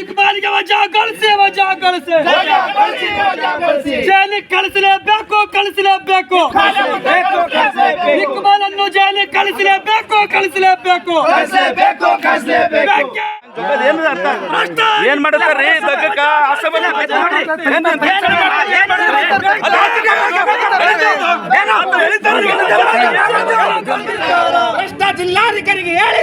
ಇಕ್ಬಾಲ್ಗೆ ವಜಾಗೊಳಿಸಿ ವಜಾಗೊಳಿಸಿ ಜೈಲಿಗೆ ಕಳಿಸಲೇಬೇಕು ಕಳಿಸಲೇಬೇಕು ಇಕ್ಬಾಲ್ ಅನ್ನು ಜೈಲಿಗೆ ಕಳಿಸಲೇಬೇಕು ಕಳಿಸಲೇಬೇಕು ಬೇಕೇ ಏನ್ ಮಾಡುತ್ತಾರ್ರಿ ದಗ್ಗಕ್ಕ ಭ್ರಷ್ಟ ಜಿಲ್ಲಾಧಿಕಾರಿಗೆ ಹೇಳಿ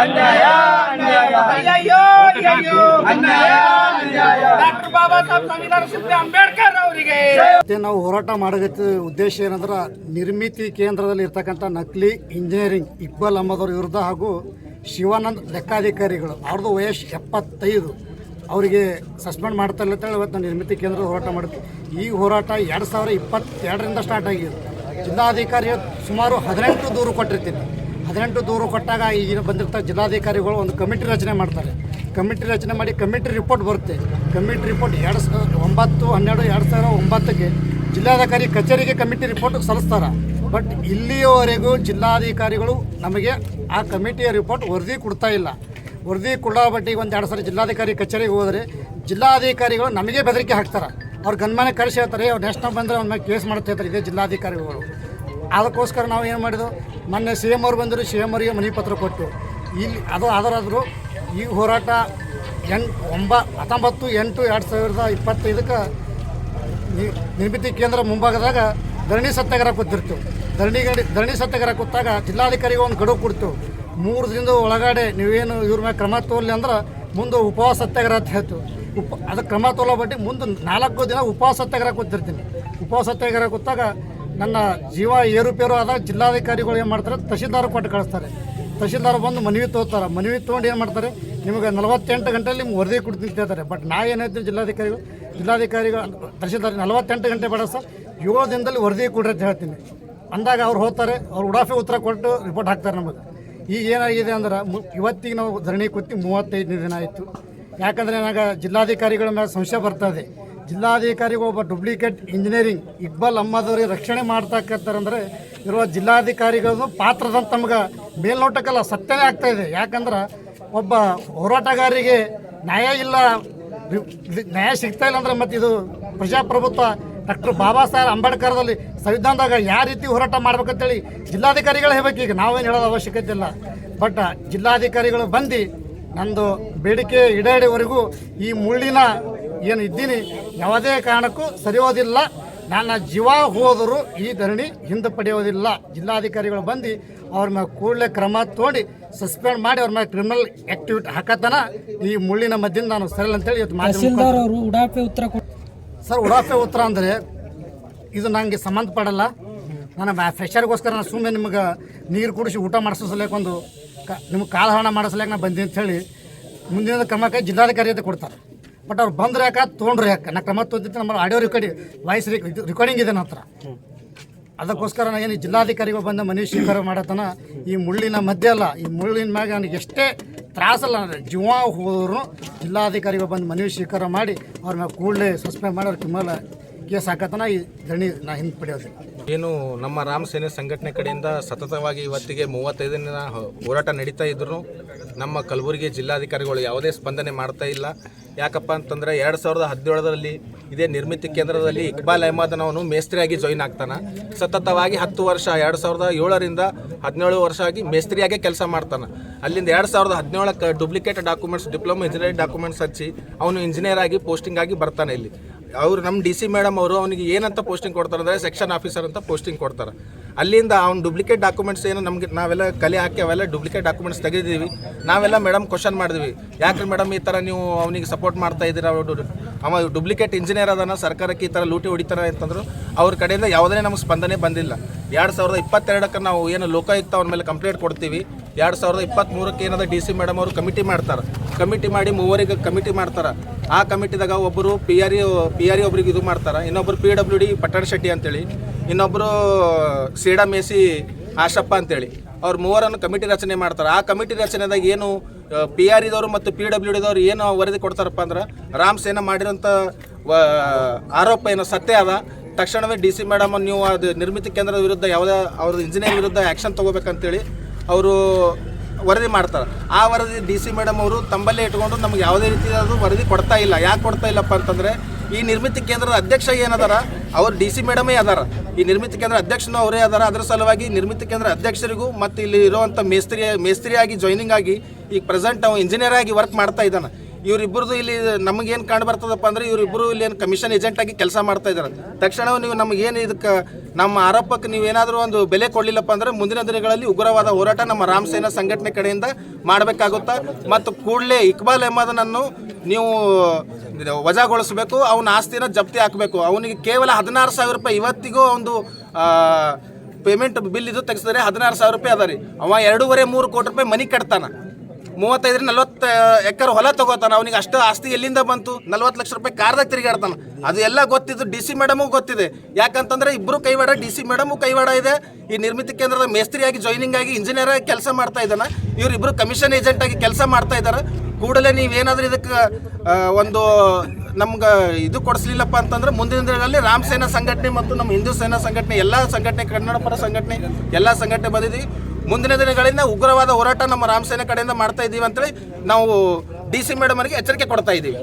ಅಯ್ಯಯ್ಯೋ ಅಯ್ಯಯ್ಯೋ. ಡಾಕ್ಟರ್ ಬಾಬಾ ಸಾಹೇಬ್ ಸಂವಿಧಾನ ಶಿಲ್ಪಿ ಅಂಬೇಡ್ಕರ್ ಅವರಿಗೆ. ಮತ್ತೆ ನಾವು ಹೋರಾಟ ಮಾಡೋದಕ್ಕೆ ಉದ್ದೇಶ ಏನಂದ್ರೆ ನಿರ್ಮಿತಿ ಕೇಂದ್ರದಲ್ಲಿ ಇರ್ತಕ್ಕಂಥ ನಕಲಿ ಇಂಜಿನಿಯರಿಂಗ್ ಇಕ್ಬಾಲ್ ಅಹಮದ್ ವಿರುದ್ಧ ಹಾಗೂ ಶಿವಾನಂದ್ ಲೆಕ್ಕಾಧಿಕಾರಿಗಳು ಅವ್ರದ್ದು ವಯಸ್ಸು ಎಪ್ಪತ್ತೈದು. ಅವರಿಗೆ ಸಸ್ಪೆಂಡ್ ಮಾಡ್ತಾ ಇಲ್ಲ ಅಂತೇಳಿ ಇವತ್ತು ನಾವು ನಿರ್ಮಿತಿ ಕೇಂದ್ರದ ಹೋರಾಟ ಮಾಡ್ತೀವಿ. ಈ ಹೋರಾಟ ಎರಡು ಸಾವಿರ ಇಪ್ಪತ್ತೆರಡರಿಂದ ಸ್ಟಾರ್ಟ್ ಆಗಿದೆ. ಜಿಲ್ಲಾಧಿಕಾರಿ ಸುಮಾರು ಹದಿನೆಂಟು ದೂರು ಕೊಟ್ಟಿರ್ತೀನಿ. ಹದಿನೆಂಟು ದೂರು ಕೊಟ್ಟಾಗ ಈಗ ಬಂದಿರ್ತ ಜಿಲ್ಲಾಧಿಕಾರಿಗಳು ಒಂದು ಕಮಿಟಿ ರಚನೆ ಮಾಡ್ತಾರೆ. ಕಮಿಟಿ ರಚನೆ ಮಾಡಿ ಕಮಿಟಿ ರಿಪೋರ್ಟ್ ಬರುತ್ತೆ. ಕಮಿಟಿ ರಿಪೋರ್ಟ್ ಎರಡು ಸಾವಿರ ಒಂಬತ್ತು, ಹನ್ನೆರಡು, ಎರಡು ಸಾವಿರ ಒಂಬತ್ತಕ್ಕೆ ಜಿಲ್ಲಾಧಿಕಾರಿ ಕಚೇರಿಗೆ ಕಮಿಟಿ ರಿಪೋರ್ಟ್ ಸಲ್ಲಿಸ್ತಾರೆ. ಬಟ್ ಇಲ್ಲಿಯವರೆಗೂ ಜಿಲ್ಲಾಧಿಕಾರಿಗಳು ನಮಗೆ ಆ ಕಮಿಟಿಯ ರಿಪೋರ್ಟ್ ವರದಿ ಕೊಡ್ತಾ ಇಲ್ಲ. ವರದಿ ಕೊಡೋ ಬಟ್ಟಿಗೆ ಒಂದು ಎರಡು ಸಾವಿರ ಜಿಲ್ಲಾಧಿಕಾರಿ ಕಚೇರಿಗೆ ಹೋದರೆ ಜಿಲ್ಲಾಧಿಕಾರಿಗಳು ನಮಗೆ ಬೆದರಿಕೆ ಹಾಕ್ತಾರೆ. ಅವ್ರು ಗನ್ಮಾನ ಕರೆಸಿ ಹೇಳ್ತಾರೆ ಅವ್ರು ನೆಕ್ಸ್ಟ್ ಬಂದರೆ ಅವ್ನ ಮೇಲೆ ಕೇಸ್ ಮಾಡ್ತಾ ಇದ್ದಾರೆ, ಇದೇ ಜಿಲ್ಲಾಧಿಕಾರಿಗಳು. ಅದಕ್ಕೋಸ್ಕರ ನಾವು ಏನು ಮಾಡಿದ್ವು ಮೊನ್ನೆ ಸಿ ಎಂ ಅವ್ರು ಬಂದರು ಸಿ ಎಂ ಅವರಿಗೆ ಮನವಿ ಪತ್ರ ಕೊಟ್ಟು. ಇಲ್ಲಿ ಅದು ಅದರಾದರೂ ಈ ಹೋರಾಟ ಎಂಟು, ಒಂಬ, ಹತ್ತೊಂಬತ್ತು, ಎಂಟು, ಎರಡು ಸಾವಿರದ ಇಪ್ಪತ್ತೈದಕ್ಕೆ ನಿರ್ಮಿತಿ ಕೇಂದ್ರ ಮುಂಭಾಗದಾಗ ಧರಣಿ ಸತ್ಯಾಗ್ರಹ ಕೂತಿರ್ತೀವಿ ಧರಣಿ ಧರಣಿ ಸತ್ಯಾಗ್ರಹ ಕೂತಾಗ ಜಿಲ್ಲಾಧಿಕಾರಿಗೆ ಒಂದು ಗಡುವು ಕೊಡ್ತೀವಿ ಮೂರು ದಿನದ ಒಳಗಡೆ ನೀವೇನು ಇವ್ರ ಮೇಲೆ ಕ್ರಮ ತೋಲಿ ಅಂದ್ರೆ ಮುಂದೆ ಉಪವಾಸ ಸತ್ಯಾಗ್ರಹ ಅಂತ ಹೇಳ್ತು. ಉಪ ಅದಕ್ಕೆ ಕ್ರಮ ತೋಲೋ ಬಟ್ಟಿ ಮುಂದೆ ನಾಲ್ಕು ದಿನ ಉಪವಾಸ ಸತ್ಯಾಗ್ರಹ ಕೂತಿರ್ತೀನಿ ಉಪವಾಸ ಸತ್ಯಾಗ್ರಹ ಕೂತಾಗ ನನ್ನ ಜೀವ ಏರುಪೇರು ಆದ ಜಿಲ್ಲಾಧಿಕಾರಿಗಳು ಏನು ಮಾಡ್ತಾರೆ? ತಹಶೀಲ್ದಾರ್ ಕೊಟ್ಟು ಕಳಿಸ್ತಾರೆ. ತಹಶೀಲ್ದಾರ್ ಬಂದು ಮನವಿ ತೊಗೋತಾರೆ ಮನವಿ ತೊಗೊಂಡು ಏನು ಮಾಡ್ತಾರೆ? ನಿಮಗೆ ನಲವತ್ತೆಂಟು ಗಂಟೆಯಲ್ಲಿ ನಿಮ್ಗೆ ವರದಿ ಅಂತ ಹೇಳ್ತಾರೆ. ಬಟ್ ನಾ ಏನು ಹೇಳ್ತೀನಿ ಜಿಲ್ಲಾಧಿಕಾರಿಗಳು? ಜಿಲ್ಲಾಧಿಕಾರಿಗಳು ತಹಶೀಲ್ದಾರ್ ನಲವತ್ತೆಂಟು ಗಂಟೆ ಬೇಡ ಸರ್. ಏಳು ದಿನದಲ್ಲಿ ವರದಿ ಕೊಡ್ರಿ ಅಂತ ಹೇಳ್ತೀನಿ. ಅಂದಾಗ ಅವ್ರು ಹೋಗ್ತಾರೆ. ಅವ್ರು ಉಡಾಫೆ ಉತ್ತರ ಕೊಟ್ಟು ರಿಪೋರ್ಟ್ ಹಾಕ್ತಾರೆ ನಮಗೆ. ಈಗ ಏನಾಗಿದೆ ಅಂದ್ರೆ ಇವತ್ತಿಗೆ ನಾವು ಧರಣಿ ಕೂತಿ ಮೂವತ್ತೈದನೇ ದಿನ ಆಯಿತು. ಯಾಕಂದರೆ ನನಗೆ ಜಿಲ್ಲಾಧಿಕಾರಿಗಳ ಮೇಲೆ ಸಂಶಯ ಬರ್ತದೆ ಜಿಲ್ಲಾಧಿಕಾರಿಗಳು ಒಬ್ಬ ಡೂಪ್ಲಿಕೇಟ್ ಇಂಜಿನಿಯರಿಂಗ್ ಇಕ್ಬಾಲ್ ಅಹ್ಮದವ್ರಿಗೆ ರಕ್ಷಣೆ ಮಾಡ್ತಕ್ಕಂತಾರೆ ಇರುವ ಜಿಲ್ಲಾಧಿಕಾರಿಗಳು ಪಾತ್ರದಂತ ತಮ್ಗೆ ಮೇಲ್ನೋಟಕ್ಕೆಲ್ಲ ಸತ್ಯನೇ ಆಗ್ತಾ ಇದೆ. ಯಾಕಂದ್ರೆ ಒಬ್ಬ ಹೋರಾಟಗಾರಿಗೆ ನ್ಯಾಯ ಇಲ್ಲ ನ್ಯಾಯ ಸಿಗ್ತಾ ಇಲ್ಲ ಅಂದ್ರೆ ಮತ್ತೆ ಇದು ಪ್ರಜಾಪ್ರಭುತ್ವ ಡಾಕ್ಟರ್ ಬಾಬಾ ಸಾಹೇಬ್ ಅಂಬೇಡ್ಕರ್ದಲ್ಲಿ ಸಂವಿಧಾನದಾಗ ಯಾವ ರೀತಿ ಹೋರಾಟ ಮಾಡ್ಬೇಕಂತೇಳಿ ಜಿಲ್ಲಾಧಿಕಾರಿಗಳು ಹೇಳ್ಬೇಕು. ಈಗ ನಾವೇನು ಹೇಳೋದು ಅವಶ್ಯಕತೆ ಇಲ್ಲ. ಬಟ್ ಜಿಲ್ಲಾಧಿಕಾರಿಗಳು ಬಂದು ನಂದು ಬೇಡಿಕೆ ಈಡೇರಿವರೆಗೂ ಈ ಮುಳ್ಳಿನ ಏನು ಇದ್ದೀನಿ ಯಾವುದೇ ಕಾರಣಕ್ಕೂ ಸರಿಯೋದಿಲ್ಲ. ನನ್ನ ಜೀವ ಹೋದರೂ ಈ ಧರಣಿ ಹಿಂದೆ ಪಡೆಯೋದಿಲ್ಲ. ಜಿಲ್ಲಾಧಿಕಾರಿಗಳು ಬಂದು ಅವ್ರ ಮೇಲೆ ಕೂಡಲೇ ಕ್ರಮ ತೋಡಿ ಸಸ್ಪೆಂಡ್ ಮಾಡಿ ಅವ್ರ ಮೇಲೆ ಕ್ರಿಮಿನಲ್ ಆಕ್ಟಿವಿಟಿ ಹಾಕತನ ಈ ಮುಳ್ಳಿನ ಮಧ್ಯದಿಂದ ನಾನು ಸರಿಲ್ಲ ಅಂತೇಳಿ ಇವತ್ತು ಉಡಾಫೆ ಉತ್ತರ ಸರ್ ಉಡಾಫೆ ಉತ್ತರ ಅಂದರೆ ಇದು ನನಗೆ ಸಂಬಂಧಪಡಲ್ಲ. ನಾನು ಫ್ರೆಷರ್ಗೋಸ್ಕರ ನಾನು ಸುಮ್ಮನೆ ನಿಮಗೆ ನೀರು ಕುಡಿಸಿ ಊಟ ಮಾಡಿಸೋ ಸಲಕ್ಕೆ ಒಂದು ಕ ನಿಮ್ಗೆ ಕಾಲಹರಣ ಮಾಡಿಸ್ಲಿಕ್ಕೆ ಸಲಕ್ಕೆ ನಾನು ಬಂದಿ ಅಂತ ಹೇಳಿ ಮುಂದಿನ ಕ್ರಮಕ್ಕೆ ಜಿಲ್ಲಾಧಿಕಾರಿ ಅಂತ ಕೊಡ್ತಾರೆ. ಬಟ್ ಅವ್ರು ಬಂದ್ರೆ ಯಾಕೆ? ತೊಗೊಂಡ್ರು ಯಾಕೆ? ನಾ ಕ್ರಮ ತೊಂದಿತ್ತು ನಮ್ಮ ಆಡಿಯೋ ರೆಕಾರ್ಡಿ ವಾಯ್ಸ್ ರೆಕಾರ್ಡಿಂಗ್ ಇದೆ ನನ್ನ ಹತ್ರ ಅದಕ್ಕೋಸ್ಕರ ನಾನು ಏನು ಜಿಲ್ಲಾಧಿಕಾರಿಗಳು ಬಂದ ಮನವಿ ಸ್ವೀಕಾರ ಮಾಡತನ, ಈ ಮುಳ್ಳಿನ ಮಧ್ಯೆ ಅಲ್ಲ, ಈ ಮುಳ್ಳಿನ ಮ್ಯಾಗ ನನಗೆ ಎಷ್ಟೇ ತ್ರಾಸಲ್ಲ ಜೀವ ಹೋದ್ರು ಜಿಲ್ಲಾಧಿಕಾರಿಗಳು ಬಂದು ಮನವಿ ಸ್ವೀಕಾರ ಮಾಡಿ, ಅವ್ರ ಮ್ಯಾಗ ಕೂಡಲೇ ಸಸ್ಪೆಂಡ್ ಮಾಡಿ, ಅವ್ರ ಕೇಸ್ ಹಾಕತನ ಈ ಧರಣಿ ನಾ ಹಿಂದೆ ಪಡೆಯೋದು ಏನು ನಮ್ಮ ರಾಮ ಸೇನೆ ಸಂಘಟನೆ ಕಡೆಯಿಂದ ಸತತವಾಗಿ ಇವತ್ತಿಗೆ ಮೂವತ್ತೈದು ದಿನ ಹೋರಾಟ ನಡೀತಾ ಇದ್ರು ನಮ್ಮ ಕಲಬುರಗಿ ಜಿಲ್ಲಾಧಿಕಾರಿಗಳು ಯಾವುದೇ ಸ್ಪಂದನೆ ಮಾಡ್ತಾ ಇಲ್ಲ. ಯಾಕಪ್ಪ ಅಂತಂದ್ರೆ ಎರಡು ಸಾವಿರದ ಹದಿನೇಳರಲ್ಲಿ ಇದೇ ನಿರ್ಮಿತಿ ಕೇಂದ್ರದಲ್ಲಿ ಇಕ್ಬಾಲ್ ಅಹಮದ್ನವನು ಮೇಸ್ತ್ರಿಯಾಗಿ ಜಾಯಿನ್ ಆಗ್ತಾನೆ. ಸತತವಾಗಿ ಹತ್ತು ವರ್ಷ, ಎರಡು ಸಾವಿರದ ಏಳರಿಂದ ಹದಿನೇಳು ವರ್ಷ ಆಗಿ ಮೇಸ್ತ್ರಿಯಾಗೆ ಕೆಲಸ ಮಾಡ್ತಾನೆ. ಅಲ್ಲಿಂದ ಎರಡು ಸಾವಿರದ ಹದಿನೇಳಕ್ಕೆ duplicate documents diploma engineering documents ಹಚ್ಚಿ ಅವನು ಇಂಜಿನಿಯರ್ ಆಗಿ ಪೋಸ್ಟಿಂಗ್ ಆಗಿ ಬರ್ತಾನೆ ಇಲ್ಲಿ. ಅವರು ನಮ್ಮ ಡಿ ಸಿ ಮೇಡಮ್ ಅವರು ಅವನಿಗೆ ಏನಂತ ಪೋಸ್ಟಿಂಗ್ ಕೊಡ್ತಾರೆ ಅಂದರೆ ಸೆಕ್ಷನ್ ಆಫೀಸರ್ ಅಂತ ಪೋಸ್ಟಿಂಗ್ ಕೊಡ್ತಾರೆ. ಅಲ್ಲಿಂದ ಅವ್ನು ಡೂಪ್ಲಿಕೇಟ್ ಡಾಕ್ಯುಮೆಂಟ್ಸ್ ಏನು ನಮಗೆ ನಾವೆಲ್ಲ ಕಲೆ ಹಾಕಿ ಅವೆಲ್ಲ ಡೂಪ್ಲಿಕೇಟ್ ಡಾಕ್ಯುಮೆಂಟ್ಸ್ ತೆಗೆದಿದ್ದೀವಿ ನಾವೆಲ್ಲ ಮೇಡಮ್ ಕ್ವಶನ್ ಮಾಡಿದ್ವಿ. ಯಾಕೆ ಮೇಡಮ್ ಈ ಥರ ನೀವು ಅವನಿಗೆ ಸಪೋರ್ಟ್ ಮಾಡ್ತಾ ಇದ್ದೀರಾ? ಅವ ಡೂಪ್ಲಿಕೇಟ್ ಇಂಜಿನಿಯರ್ ಅದನ್ನ ಸರ್ಕಾರಕ್ಕೆ ಈ ಥರ ಲೂಟಿ ಹೊಡಿತಾರೆ ಅಂತಂದ್ರು ಅವ್ರ ಕಡೆಯಿಂದ ಯಾವುದೇ ನಮಗೆ ಸ್ಪಂದನೆ ಬಂದಿಲ್ಲ. ಎರಡು ಸಾವಿರದ ಇಪ್ಪತ್ತೆರಡಕ್ಕೆ ನಾವು ಏನು ಲೋಕಾಯುಕ್ತ ಅವ್ರ ಮೇಲೆ ಕಂಪ್ಲೇಂಟ್ ಕೊಡ್ತೀವಿ. ಎರಡು ಸಾವಿರದ ಇಪ್ಪತ್ತ್ಮೂರಕ್ಕೆ ಏನದ ಡಿ ಸಿ ಮೇಡಮ್ ಅವರು ಕಮಿಟಿ ಮಾಡ್ತಾರೆ. ಕಮಿಟಿ ಮಾಡಿ ಮೂವರಿಗೆ ಕಮಿಟಿ ಮಾಡ್ತಾರೆ. ಆ ಕಮಿಟಿದಾಗ ಒಬ್ಬರು P R E P R E ಒಬ್ರಿಗೆ ಇದು ಮಾಡ್ತಾರೆ. ಇನ್ನೊಬ್ಬರು ಪಿ ಡಬ್ಲ್ಯೂ ಡಿ ಪಟ್ಟಣ ಶೆಟ್ಟಿ ಅಂತೇಳಿ ಇನ್ನೊಬ್ಬರು ಸೀಡಾ ಮೇಸಿ ಆಶಪ್ಪ ಅಂತೇಳಿ, ಅವ್ರು ಮೂವರನ್ನು ಕಮಿಟಿ ರಚನೆ ಮಾಡ್ತಾರೆ. ಆ ಕಮಿಟಿ ರಚನೆದಾಗ ಏನು ಪಿ ಆರ್ ಇದವರು ಮತ್ತು ಪಿ ಡಬ್ಲ್ಯೂ ಡಿದವ್ರು ಏನು ವರದಿ ಕೊಡ್ತಾರಪ್ಪ ಅಂದ್ರೆ, ರಾಮ್ ಸೇನಾ ಮಾಡಿರೋಂಥ ಆರೋಪ ಏನು ಸತ್ಯ ಅದ. ತಕ್ಷಣವೇ ಡಿ ಸಿ ಮೇಡಮ್ ನೀವು ಅದು ನಿರ್ಮಿತಿ ಕೇಂದ್ರದ ವಿರುದ್ಧ ಯಾವುದೇ ಅವ್ರದ್ದು ಇಂಜಿನಿಯರ್ ವಿರುದ್ಧ ಆ್ಯಕ್ಷನ್ ತೊಗೋಬೇಕಂತೇಳಿ ಅವರು ವರದಿ ಮಾಡ್ತಾರೆ. ಆ ವರದಿ ಡಿ ಸಿ ಮೇಡಮ್ ಅವರು ತಂಬಲ್ಲೇ ಇಟ್ಕೊಂಡು ನಮ್ಗೆ ಯಾವುದೇ ರೀತಿಯಾದ ವರದಿ ಕೊಡ್ತಾ ಇಲ್ಲ. ಯಾಕೆ ಕೊಡ್ತಾ ಇಲ್ಲಪ್ಪ ಅಂತಂದರೆ, ಈ ನಿರ್ಮಿತಿ ಕೇಂದ್ರದ ಅಧ್ಯಕ್ಷ ಏನದಾರ, ಅವ್ರು ಡಿ ಸಿ ಮೇಡಮೇ ಅದಾರ. ಈ ನಿರ್ಮಿತಿ ಕೇಂದ್ರ ಅಧ್ಯಕ್ಷನೂ ಅವರೇ ಅದಾರ. ಅದರ ಸಲುವಾಗಿ ನಿರ್ಮಿತಿ ಕೇಂದ್ರ ಅಧ್ಯಕ್ಷರಿಗೂ ಮತ್ತು ಇಲ್ಲಿ ಇರುವಂಥ ಮೇಸ್ತ್ರಿ ಮೇಸ್ತ್ರಿಯಾಗಿ ಜಾಯ್ನಿಂಗ್ ಆಗಿ, ಈಗ ಪ್ರೆಸೆಂಟ್ ಅವ್ನು ಇಂಜಿನಿಯರ್ ಆಗಿ ವರ್ಕ್ ಮಾಡ್ತಾ ಇದ್ದಾನೆ. ಇವರಿಬ್ಬರದು ಇಲ್ಲಿ ನಮಗೇನು ಕಾಣ್ ಬರ್ತದಪ್ಪ ಅಂದ್ರೆ ಇವರಿಬ್ಬರು ಇಲ್ಲಿ ಏನು ಕಮಿಷನ್ ಏಜೆಂಟ್ ಆಗಿ ಕೆಲಸ ಮಾಡ್ತಾ ಇದ್ದಾರೆ ತಕ್ಷಣ ನೀವು ನಮಗೇನು ಇದಕ್ಕೆ, ನಮ್ಮ ಆರೋಪಕ್ಕೆ ನೀವೇನಾದರೂ ಒಂದು ಬೆಲೆ ಕೊಡಲಿಲ್ಲಪ್ಪ ಅಂದ್ರೆ ಮುಂದಿನ ದಿನಗಳಲ್ಲಿ ಉಗ್ರವಾದ ಹೋರಾಟ ನಮ್ಮ ರಾಮ್ ಸೇನಾ ಸಂಘಟನೆ ಕಡೆಯಿಂದ ಮಾಡಬೇಕಾಗುತ್ತಾ? ಮತ್ತು ಕೂಡಲೇ ಇಕ್ಬಾಲ್ ಅಹಮದನನ್ನು ನೀವು ವಜಾಗೊಳಿಸಬೇಕು, ಅವನ ಆಸ್ತಿನ ಜಪ್ತಿ ಹಾಕಬೇಕು. ಅವನಿಗೆ ಕೇವಲ ಹದಿನಾರು ಸಾವಿರ ರೂಪಾಯಿ, ಇವತ್ತಿಗೂ ಒಂದು ಪೇಮೆಂಟ್ ಬಿಲ್ ಇದು ತೆಗೆಸಿದ್ರೆ ಹದಿನಾರು ಸಾವಿರ ರೂಪಾಯಿ ಅದ ರೀ. ಅವ ಎರಡೂವರೆ ಮೂರು ಕೋಟಿ ರೂಪಾಯಿ ಮನಿ ಕಟ್ತಾನ. ಮೂವತ್ತೈದರಿಂದ ನಲ್ವತ್ತು ಎಕರೆ ಹೊಲ ತಗೋತಾನ, ಅವನಿಗೆ ಅಷ್ಟು ಆಸ್ತಿ ಎಲ್ಲಿಂದ ಬಂತು? ನಲ್ವತ್ತು ಲಕ್ಷ ರೂಪಾಯಿ ಕಾರ್ದಾಗ ತಿರುಗಾಡ್ತಾನ. ಅದು ಎಲ್ಲ ಗೊತ್ತಿದ್ದು ಡಿ ಸಿ ಮೇಡಮು ಗೊತ್ತಿದೆ. ಯಾಕಂತಂದ್ರೆ ಇಬ್ಬರು ಕೈವಾಡ, ಡಿ ಸಿ ಮೇಡಮು ಕೈವಾಡ ಇದೆ. ಈ ನಿರ್ಮಿತಿ ಕೇಂದ್ರದ ಮೇಸ್ತ್ರಿಯಾಗಿ ಜಾಯ್ನಿಂಗ್ ಆಗಿ ಇಂಜಿನಿಯರ್ ಆಗಿ ಕೆಲಸ ಮಾಡ್ತಾ ಇದ್ದಾನ. ಇವರಿಬ್ಬರು ಕಮಿಷನ್ ಏಜೆಂಟ್ ಆಗಿ ಕೆಲಸ ಮಾಡ್ತಾ ಇದ್ದಾರೆ. ಕೂಡಲೇ ನೀವೇನಾದರೂ ಇದಕ್ಕೆ ಒಂದು ನಮ್ಗೆ ಇದು ಕೊಡಿಸ್ಲಿಲ್ಲಪ್ಪ ಅಂತಂದ್ರೆ ಮುಂದಿನ ದಿನಗಳಲ್ಲಿ ರಾಮ್ ಸೇನಾ ಸಂಘಟನೆ ಮತ್ತು ನಮ್ಮ ಹಿಂದೂ ಸೇನಾ ಸಂಘಟನೆ, ಎಲ್ಲ ಸಂಘಟನೆ, ಕನ್ನಡ ಪರ ಸಂಘಟನೆ, ಎಲ್ಲ ಸಂಘಟನೆ ಬಂದಿದ್ದೀವಿ ಮುಂದಿನ ದಿನಗಳಿಂದ ಉಗ್ರವಾದ ಹೋರಾಟ ನಮ್ಮ ರಾಮಸೇನೆ ಕಡೆಯಿಂದ ಮಾಡ್ತಾ ಇದ್ದೀವಿ ಅಂತೇಳಿ ನಾವು ಡಿ ಸಿ ಮೇಡಮ್ ಅವರಿಗೆ ಎಚ್ಚರಿಕೆ ಕೊಡ್ತಾ ಇದ್ದೀವಿ